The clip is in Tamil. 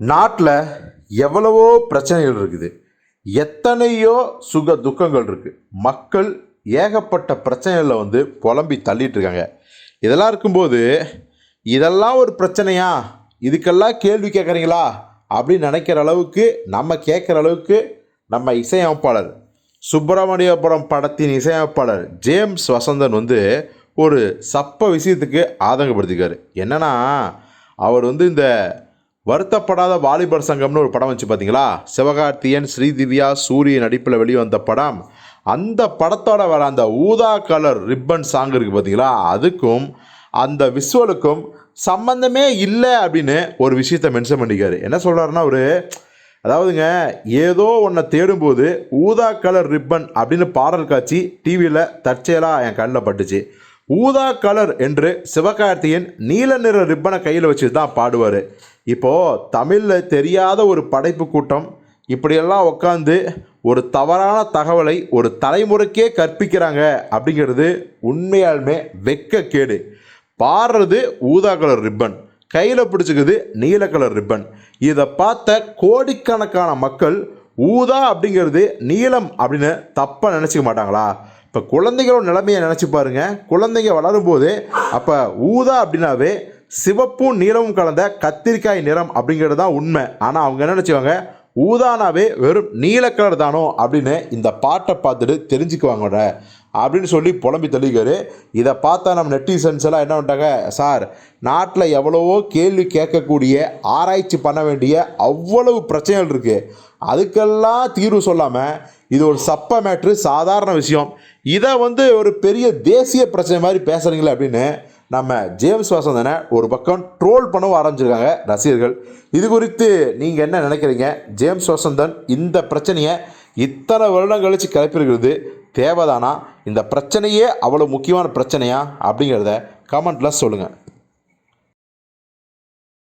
நாட்டில் எவ்வளவோ பிரச்சனைகள் இருக்குது. எத்தனையோ சுக துக்கங்கள் இருக்குது மக்கள் ஏகப்பட்ட பிரச்சனைகளில் வந்து புலம்பி தள்ளிட்டுருக்காங்க இதெல்லாம் இருக்கும்போது இதெல்லாம் ஒரு பிரச்சனையா? இதுக்கெல்லாம் கேள்வி கேட்குறீங்களா? அப்படின்னு நினைக்கிற அளவுக்கு நம்ம கேட்குற அளவுக்கு நம்ம இசையமைப்பாளர் சுப்பிரமணியபுரம் படத்தின் இசையமைப்பாளர் ஜேம்ஸ் வசந்தன் வந்து ஒரு சப்ப விஷயத்துக்கு ஆதங்கப்படுத்திக்காரு என்னன்னா அவர் வந்து இந்த வருத்தப்படாத வாலிபர் சங்கம்னு ஒரு படம் வச்சு பார்த்தீங்களா சிவகார்த்தியன் ஸ்ரீதிவ்யா சூரிய நடிப்பில் வெளிவந்த படம். அந்த படத்தோட வர அந்த ஊதா கலர் ரிப்பன் சாங் இருக்குது பார்த்தீங்களா அதுக்கும் அந்த விஷுவலுக்கும் சம்பந்தமே இல்லை அப்படின்னு ஒரு விஷயத்த மென்ஷன் பண்ணிக்காரு. என்ன சொல்கிறாருன்னா ஒரு அதாவதுங்க ஏதோ ஒன்றை தேடும்போது ஊதா கலர் ரிப்பன் அப்படின்னு பாடல் காட்சி டிவியில் தற்செயலாக என் கண்ணில் பட்டுச்சு. ஊதா கலர் என்று சிவகார்த்தியன் நீல நிற ரிப்பனை கையில் வச்சு தான் பாடுவார். இப்போது தமிழில் தெரியாத ஒரு படைப்பு கூட்டம் இப்படியெல்லாம் உட்காந்து ஒரு தவறான தகவலை ஒரு தலைமுறைக்கே கற்பிக்கிறாங்க அப்படிங்கிறது உண்மையாலுமே வெட்கக்கேடு பாடுறது ஊதா கலர் ரிப்பன் கையில் பிடிச்சிக்குது நீல கலர் ரிப்பன். இதை பார்த்த கோடிக்கணக்கான மக்கள் ஊதா அப்படிங்கிறது நீலம் அப்படின்னு தப்பாக நினச்சிக்க மாட்டாங்களா? இப்போ குழந்தைகளோட நிலைமையை நினச்சி பாருங்க. குழந்தைங்க வளரும்போது அப்போ ஊதா அப்படின்னாவே சிவப்பும் நீளமும் கலந்த கத்திரிக்காய் நிறம் அப்படிங்கிறது தான் உண்மை. ஆனால் அவங்க என்ன நினச்சிவாங்க ஊதானாவே வெறும் நீல கலர் தானோ அப்படின்னு இந்த பாட்டை பார்த்துட்டு தெரிஞ்சுக்குவாங்கட. அப்படின்னு சொல்லி புலம்பி தெளிக்காரு இதை பார்த்தா நம்ம நெட்டிசன்ஸ் எல்லாம் என்ன பண்ணிட்டாங்க? சார் நாட்டில் எவ்வளவோ கேள்வி கேட்கக்கூடிய ஆராய்ச்சி பண்ண வேண்டிய அவ்வளவு பிரச்சனைகள் இருக்குது அதுக்கெல்லாம் தீர்வு சொல்லாமல் இது ஒரு சப்ப மேட்ரு சாதாரண விஷயம். இதை வந்து ஒரு பெரிய தேசிய பிரச்சனை மாதிரி பேசுகிறீங்களே அப்படின்னு நம்ம ஜேம்ஸ் வாசந்தனை ஒரு பக்கம் ட்ரோல் பண்ணவும் ஆரம்பிச்சிருக்காங்க ரசிகர்கள். இது குறித்து நீங்கள் என்ன நினைக்கிறீங்க? ஜேம்ஸ் வசந்தன் இந்த பிரச்சனையை இத்தனை வருடம் கழித்து கிளப்பியிருக்கிறது. தேவைதானா? இந்த பிரச்சனையே அவ்வளோ முக்கியமான பிரச்சனையா? அப்படிங்கிறத கமெண்ட்டில் சொல்லுங்கள்